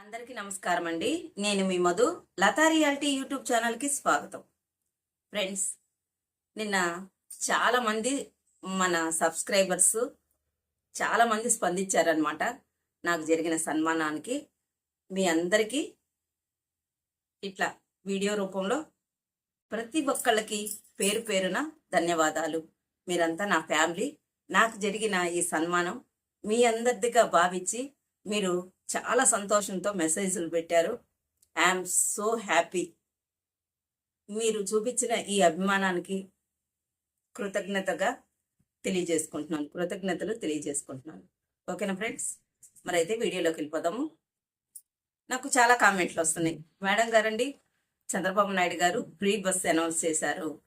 అందరికీ నమస్కారం అండి నేను మీ మధు. లతా రియాలిటీ యూట్యూబ్ ఛానల్కి స్వాగతం. ఫ్రెండ్స్ నిన్న చాలామంది మన సబ్స్క్రైబర్స్ చాలామంది స్పందించారనమాట నాకు జరిగిన సన్మానానికి మీ అందరికీ ఇట్లా వీడియో రూపంలో ప్రతి ఒక్కళ్ళకి పేరు పేరున ధన్యవాదాలు. మీరంతా నా ఫ్యామిలీ. నాకు జరిగిన ఈ సన్మానం మీ అందరిదిగా భావించి మీరు చాలా సంతోషంతో మెసేజ్లు పెట్టారు. I'm so happy. మీరు చూపించిన ఈ అభిమానానికి కృతజ్ఞతగా తెలియజేసుకుంటున్నాను. కృతజ్ఞతలు తెలియజేసుకుంటున్నాను. ఓకేనా ఫ్రెండ్స్? మరి అయితే వీడియోలోకి వెళ్ళిపోదాము. నాకు చాలా కామెంట్లు వస్తున్నాయి. మేడం గారండి చంద్రబాబు నాయుడు గారు ఫ్రీ బస్ అనౌన్స్ చేశారు.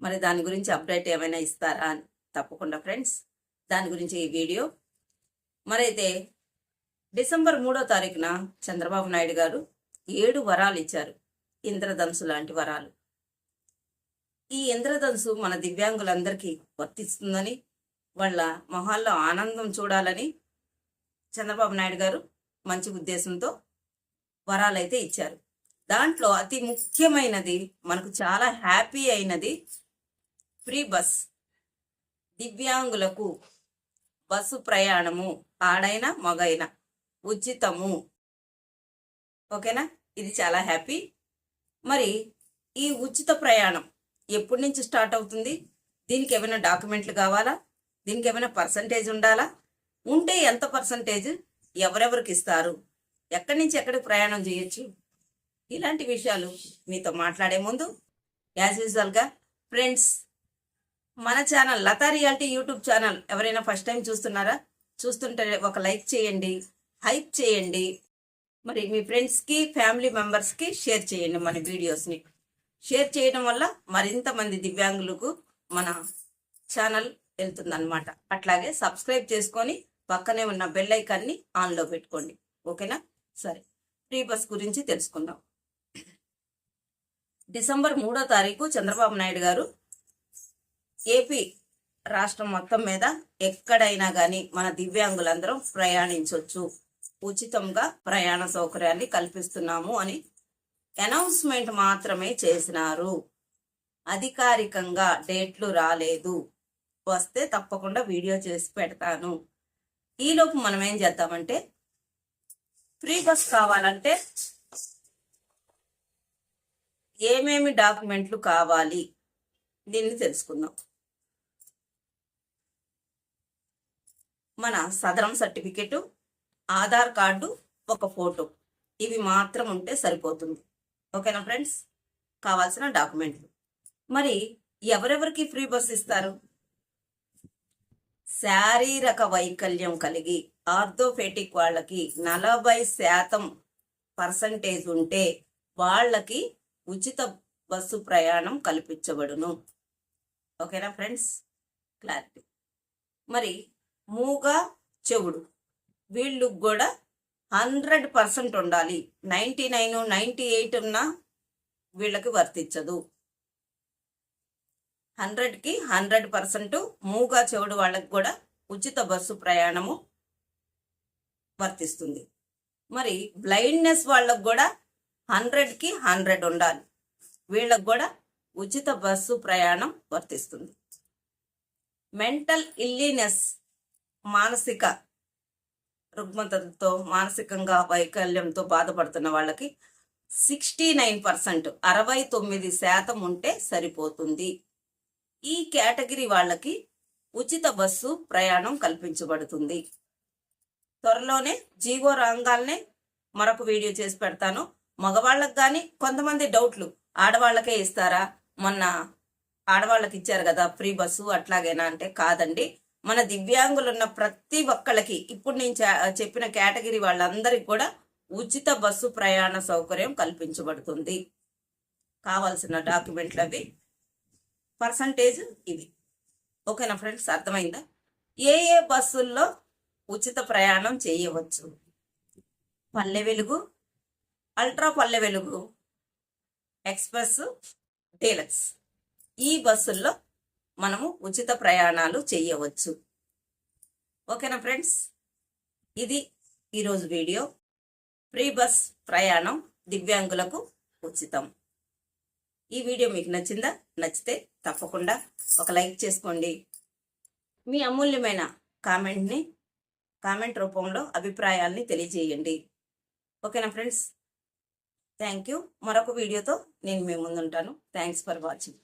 మరి దాని గురించి అప్డేట్ ఏమైనా ఇస్తారా? అని తప్పకుండా ఫ్రెండ్స్. దాని గురించి ఈ వీడియో. మరైతే డిసెంబర్ మూడో తారీఖున చంద్రబాబు నాయుడు గారు ఏడు వరాలు ఇచ్చారు. ఇంద్రధనుసు లాంటి వరాలు. ఈ ఇంద్రధనుసు మన దివ్యాంగులందరికీ వర్తిస్తుందని వాళ్ళ మొహాల్లో ఆనందం చూడాలని చంద్రబాబు నాయుడు గారు మంచి ఉద్దేశంతో వరాలైతే ఇచ్చారు. దాంట్లో అతి ముఖ్యమైనది మనకు చాలా హ్యాపీ అయినది ఫ్రీ బస్. దివ్యాంగులకు బస్సు ప్రయాణము ఆడైనా మగైనా. ఉచితము. ఓకేనా? ఇది చాలా హ్యాపీ. మరి ఈ ఉచిత ప్రయాణం ఎప్పటి నుంచి స్టార్ట్ అవుతుంది? దీనికి ఏమైనా డాక్యుమెంట్లు కావాలా? దీనికి ఏమైనా పర్సంటేజ్ ఉండాలా? ఉంటే ఎంత పర్సంటేజ్? ఎవరెవరికి ఇస్తారు? ఎక్కడి నుంచి ఎక్కడికి ప్రయాణం చేయొచ్చు? ఇలాంటి విషయాలు మీతో మాట్లాడే ముందు యాజ్ యూజువల్గా ఫ్రెండ్స్ మన channel Lata reality YouTube channel ఎవరైనా ఫస్ట్ టైం చూస్తున్నారా? చూస్తుంటే ఒక లైక్ చేయండి. హైప్ చేయండి. మరి మీ ఫ్రెండ్స్కి ఫ్యామిలీ మెంబర్స్కి షేర్ చేయండి మన వీడియోస్ని. షేర్ చేయడం వల్ల మరింత మంది దివ్యాంగులకు మన ఛానల్ వెళ్తుందన్నమాట. అట్లాగే సబ్స్క్రైబ్ చేసుకొని పక్కనే ఉన్న బెల్ ఐకాన్ని ఆన్లో పెట్టుకోండి. ఓకేనా? సరే. ఫ్రీ బస్ గురించి తెలుసుకుందాం. డిసెంబర్ మూడో తారీఖు చంద్రబాబు నాయుడు గారు ఏపీ రాష్ట్రం మొత్తం మీద ఎక్కడైనా కానీ మన దివ్యాంగులందరం ప్రయాణించవచ్చు ఉచితంగా ప్రయాణ సౌకర్యాన్ని కల్పిస్తున్నాము అని అనౌన్స్మెంట్ మాత్రమే చేసినారు. అధికారికంగా డేట్లు రాలేదు. వస్తే తప్పకుండా వీడియో చేసి పెడతాను. ఈలోపు మనం ఏం చేద్దామంటే ఫ్రీ బస్ కావాలంటే ఏమేమి డాక్యుమెంట్లు కావాలి దీన్ని తెలుసుకుందాం. మన సదరం సర్టిఫికెట్ ఆధార్ కార్డు ఒక ఫోటో. ఇవి మాత్రం ఉంటే సరిపోతుంది. ఓకేనా ఫ్రెండ్స్? కావాల్సిన డాక్యుమెంట్లు. మరి ఎవరెవరికి ఫ్రీ బస్ ఇస్తారు? శారీరక వైకల్యం కలిగి ఆర్థోఫెటిక్ వాళ్ళకి నలభై శాతం పర్సంటేజ్ ఉంటే వాళ్ళకి ఉచిత బస్సు ప్రయాణం కల్పించబడును. ఓకేనా ఫ్రెండ్స్? క్లారిటీ. మరి మూగ చెవుడు. వీళ్ళు కూడా హండ్రెడ్ పర్సెంట్ ఉండాలి. నైంటీ నైన్ నైంటీ ఎయిట్ ఉన్నా వీళ్ళకి వర్తించదు. హండ్రెడ్కి హండ్రెడ్ పర్సెంట్ మూగా చెవుడు వాళ్ళకి కూడా ఉచిత బస్సు ప్రయాణము వర్తిస్తుంది. మరి బ్లైండ్నెస్ వాళ్ళకు కూడా హండ్రెడ్కి హండ్రెడ్ ఉండాలి. వీళ్ళకు కూడా ఉచిత బస్సు ప్రయాణం వర్తిస్తుంది. మెంటల్ ఇల్లీనెస్ మానసిక రుగ్మతతో మానసికంగా వైకల్యంతో బాధపడుతున్న వాళ్ళకి సిక్స్టీ నైన్ పర్సెంట్ అరవై తొమ్మిది శాతం ఉంటే సరిపోతుంది. ఈ కేటగిరీ వాళ్ళకి ఉచిత బస్సు ప్రయాణం కల్పించబడుతుంది. త్వరలోనే జీవో రంగాల్నే మరొక వీడియో చేసి పెడతాను. మగవాళ్ళకి కానీ కొంతమంది డౌట్లు ఆడవాళ్ళకే ఇస్తారా? మొన్న ఆడవాళ్ళకి ఇచ్చారు కదా ఫ్రీ బస్సు అట్లాగేనా అంటే కాదండి. మన దివ్యాంగులు ఉన్న ప్రతి ఒక్కళ్ళకి ఇప్పుడు నేను చెప్పిన కేటగిరీ వాళ్ళందరికీ కూడా ఉచిత బస్సు ప్రయాణ సౌకర్యం కల్పించబడుతుంది. కావాల్సిన డాక్యుమెంట్లు అవి. పర్సంటేజ్ ఇవి. ఓకేనా ఫ్రెండ్స్? అర్థమైందా? ఏ ఏ బస్సుల్లో ఉచిత ప్రయాణం చేయవచ్చు? Palle Velugu ultra Palle Velugu express deluxe. ఈ బస్సుల్లో మనము ఉచిత ప్రయాణాలు చేయవచ్చు. ఓకేనా ఫ్రెండ్స్? ఇది ఈరోజు వీడియో. ఫ్రీ బస్ ప్రయాణం దివ్యాంగులకు ఉచితం. ఈ వీడియో మీకు నచ్చిందా? నచ్చితే తప్పకుండా ఒక లైక్ చేసుకోండి. మీ అమూల్యమైన కామెంట్ని కామెంట్ రూపంలో అభిప్రాయాల్ని తెలియజేయండి. ఓకేనా ఫ్రెండ్స్? Thank you. మరొక వీడియోతో నేను మీ ముందుంటాను. Thanks for watching.